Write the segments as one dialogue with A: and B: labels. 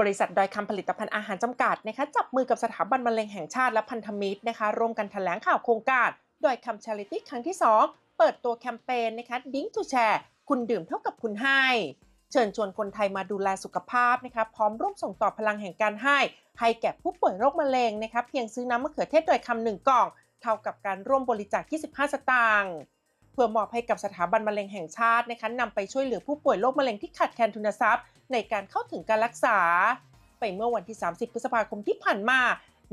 A: บริษัทดอยคำผลิตภัณฑ์อาหารจำกัดนะคะจับมือกับสถาบันมะเร็งแห่งชาติและพันธมิตรนะคะร่วมกันแถลงข่าวโครงการดอยคำชาริตี้ครั้งที่ 2 เปิดตัวแคมเปญนะคะดิ้งทูแชร์คุณดื่มเท่ากับคุณให้ เชิญชวนคนไทยมาดูแลสุขภาพนะคะพร้อมร่วมส่งต่อพลังแห่งการให้ ให้แก่ผู้ป่วยโรคมะเร็งนะคะเพียงซื้อน้ำมะเขือเทศดอยคำหนึ่งกล่อง เท่ากับการร่วมบริจาค 25 สตางค์เพื่อมอบให้กับสถาบันมะเร็งแห่งชาตินะคะนำไปช่วยเหลือผู้ป่วยโรคมะเร็งที่ขาดแคลนทุนทรัพย์ ในการเข้าถึงการรักษา ไปเมื่อวันที่ 30 พฤษภาคมที่ผ่านมา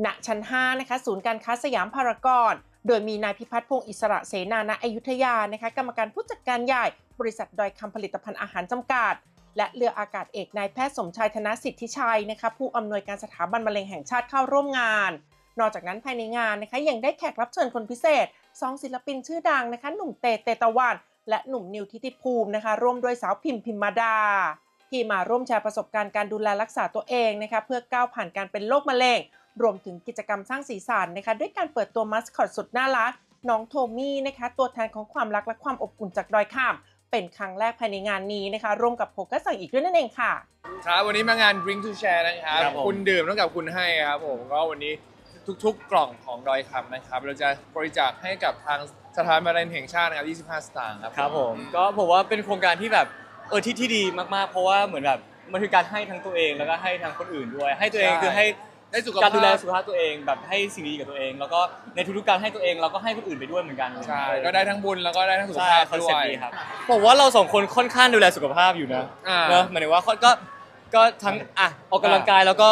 A: ณชั้น 5 นะคะ ศูนย์การค้าสยามพารากอนโดยมีนายพิพัฒน์พงศ์อิสระเสนาณอยุธยานะคะ กรรมการผู้จัดการใหญ่ บริษัทดอยคำผลิตภัณฑ์อาหารจำกัด และเรืออากาศเอกนายแพทย์สมชายธนสิทธิชัยนะคะ ผู้อำนวยการสถาบันมะเร็งแห่งชาติเข้าร่วมงาน นอกจากนั้นภายในงานนะคะ ยังได้แขกรับเชิญคนพิเศษสองศิลปินชื่อดังนะคะ หนุ่มเตเตตะวัน และหนุ่มนิวทิติภูมินะคะ ร่วมด้วยสาวพิมพิมมาดา ที่มาร่วมแชร์ประสบการณ์การดูแลรักษาตัวเองนะคะเพื่อก้าวผ่านการเป็นโรคมะเร็งรวมถึงกิจกรรมสร้างสีสันนะคะด้วยการเปิดตัวมัสคอตสุดน่ารักน้องโทมี่นะคะตัวแทนของความรักและความอบอุ่นจากดอยข้ามเป็นครั้งแรกภายในงานนี้นะคะร่วมกับโพกัสสั่งอีกด้วยนั่นเองค่ะ
B: ครับวันนี้มางาน Drink to Share นะครับ
C: ครับผม
B: คุณดื่มเท่ากับคุณให้ครับผมก็วันนี้ทุกๆ กล่องของดอยคำนะครับ เราจะบริจาคให้กับทางสถานมะเร็งแห่งชาตินะครับ 25 สตางค์ครับ
C: ครับผมก็ผมว่าเป็นโครงการที่แบบ เออที่ที่ดีมากๆ เพราะว่าเหมือนแบบมันคือการให้ทั้งตัวเองแล้วก็ให้ทั้งคนอื่นด้วย ให้ตัวเองคือให้
B: ได้สุขภาพ
C: การดูแลสุขภาพตัวเองแบบให้สิ่งดีกับตัวเอง แล้วก็ในทุกๆการให้ตัวเองเราก็ให้คนอื่นไปด้วยเหมือนกัน
B: ใช่ก็ได้ทั้งบุญแล้วก็ได้ทั้งสุข
C: ใช่
B: ภาพ
C: คอน
B: ด้
C: เซ็ป
B: วย
C: ต์ดีครับผมว่าเราสองคนค่อนข้างดูแลสุขภาพอยู่นะ
B: อ่า
C: เนอะหมายถึงว่าก็ก็ก็ทั้งอะออกกำลังกายแล้วก็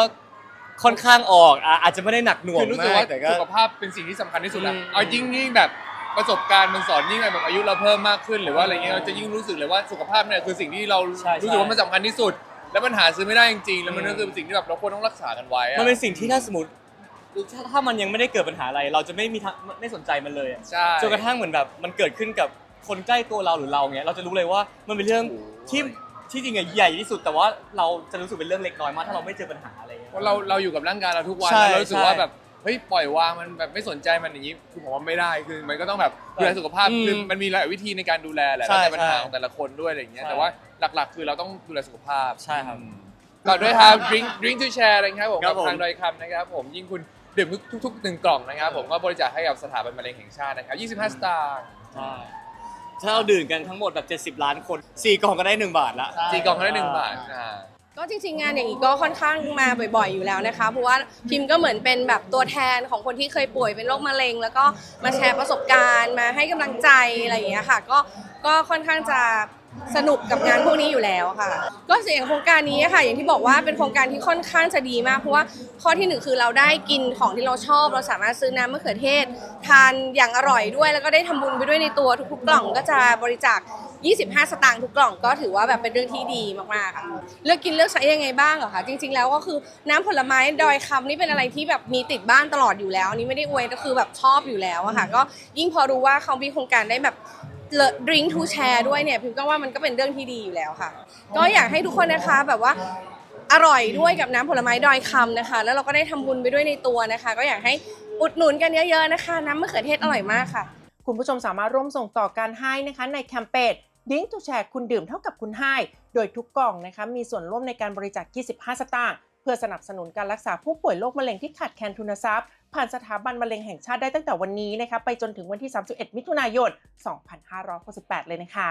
C: ค่อนข้างออกอะอาจจะไม่ได้หนักหน่วง
B: คือรู้สึก
C: มาก
B: ว่า
C: แต่ก็
B: สุขภาพเป็นสิ่งที่สำคัญที่สุดอะ
C: อืม
B: เอายิ่งยิ่งแบบ ประสบการณ์มันสอนยิ่งแบบอายุเราเพิ่มมากขึ้นหรือว่าอะไรเงี้ยเราจะยิ่งรู้สึกเลยว่าสุขภาพเนี่ยคือสิ่งที่เรา
C: ใช่ใช่
B: รู้สึกว่ามันสำคัญที่สุด แล้วมันหาซื้อไม่ได้จริงๆแล้วมันก็คือสิ่งที่แบบเราควรต้องรักษากันไว้อะ
C: มันเป็นสิ่งที่ถ้าสมมติถ้าถ้ามันยังไม่ได้เกิดปัญหาอะไร เราจะไม่มีทางไม่สนใจมันเลยอะ
B: ใช่
C: จนกระทั่งเหมือนแบบมันเกิดขึ้นกับคนใกล้ตัวเราหรือเราเงี้ยเราจะรู้เลยว่ามันเป็นเรื่อง
B: โอ้โห
C: ที่ที่จริงอะใหญ่ที่สุด แต่ว่าเราจะรู้สึกเป็นเรื่องเล็กน้อยมากถ้าเราไม่เจอปัญหาอะไรเงี้ย
B: เพราะเราเราอยู่กับร่างกายเราทุกวัน
C: ใช่
B: แล้วเรารู้สึกว่า
C: ใช่
B: แบบ เฮ้ยปล่อยวางมันแบบไม่สนใจมันอย่างนี้คือผมว่าไม่ได้คือมันก็ต้องแบบดูแลสุขภาพ
C: อืม
B: คือมันมีหลายวิธีในการดูแลแหละ
C: ใช่
B: แล้วแต่ปัญหา
C: ใช่
B: ของแต่ละคนด้วยอะไรอย่างเงี้ย
C: ใช่
B: แต่ว่าหลักๆ คือเราต้องดูแลสุขภาพ
C: ใช่ครับ
B: ก่อนด้วยครับ drink drink to share นะครับผม
C: ครั
B: กั
C: บบผม
B: ทางดอยคำนะครับผมยิ่งคุณดื่มทุกๆหนึ่งกล่องนะครับผมก็บริจาคให้กับสถาบันมะเร็งแห่งชาตินะครับ25สตางค์
C: ใช่ถ้าเราดื่มกันทั้งหมดแบบ70 ล้านคนสี่กล่องก็ได้ 1 บาทละ
B: สี่กล่องก็ได้หนึ่งบาทอ่า
D: ก็จริงๆงานอย่างนี้ก็ค่อนข้างมาบ่อยๆอยู่แล้วนะคะ เพราะว่าพิมพ์ก็เหมือนเป็นแบบตัวแทนของคนที่เคยป่วยเป็นโรคมะเร็ง แล้วก็มาแชร์ประสบการณ์มาให้กำลังใจอะไรอย่างเงี้ยค่ะ ก็ก็ค่อนข้างจะสนุกกับงานพวกนี้อยู่แล้วค่ะ ก็เสียงโครงการนี้ค่ะ อย่างที่บอกว่าเป็นโครงการที่ค่อนข้างจะดีมากเพราะว่าข้อที่หนึ่งคือเราได้กินของที่เราชอบ เราสามารถซื้อน้ำมะเขือเทศ ทานอย่างอร่อยด้วย แล้วก็ได้ทำบุญไปด้วยในตัวทุกๆกล่องก็จะบริจาค 25 สตางค์ทุกกล่องก็ถือว่าแบบเป็นเรื่องที่ดีมากๆค่ะเลือกกินเลือกใช้ยังไงบ้างเหรอคะจริง ๆ แล้วก็คือน้ำผลไม้ดอยคำนี่เป็นอะไรที่แบบมีติดบ้านตลอดอยู่แล้วอันนี่ไม่ได้อวยก็คือแบบชอบอยู่แล้วอะค่ะก็ยิ่งพอรู้ว่าเขามีโครงการได้แบบเลดริงทูแชร์ด้วยเนี่ยพิมก็ว่ามันก็เป็นเรื่องที่ดีอยู่แล้วค่ะ ก็อยากให้ทุกคนนะคะแบบว่าอร่อยด้วยกับน้ำผลไม้ดอยคำนะคะ แล้วเราก็ได้ทำบุญไปด้วยในตัวนะคะ ก็อยากให้อุดหนุนกันเยอะๆนะคะ น้ำมะเขือเทศอร่อยมากค่ะ
A: คุณผู้ชมสามารถร่วมส่งต่อการให้นะคะในแคมเปญ ดิ้งทูแชร์คุณดื่มเท่ากับคุณให้โดยทุกกล่องนะคะมีส่วนร่วมในการบริจาค 25 สตางค์เพื่อสนับสนุนการรักษาผู้ป่วยโรคมะเร็งที่ขาดแคลนทุนทรัพย์ ผ่านสถาบันมะเร็งแห่งชาติได้ตั้งแต่วันนี้นะคะไปจนถึงวันที่ 31 มิถุนายน 2568 เลยนะคะ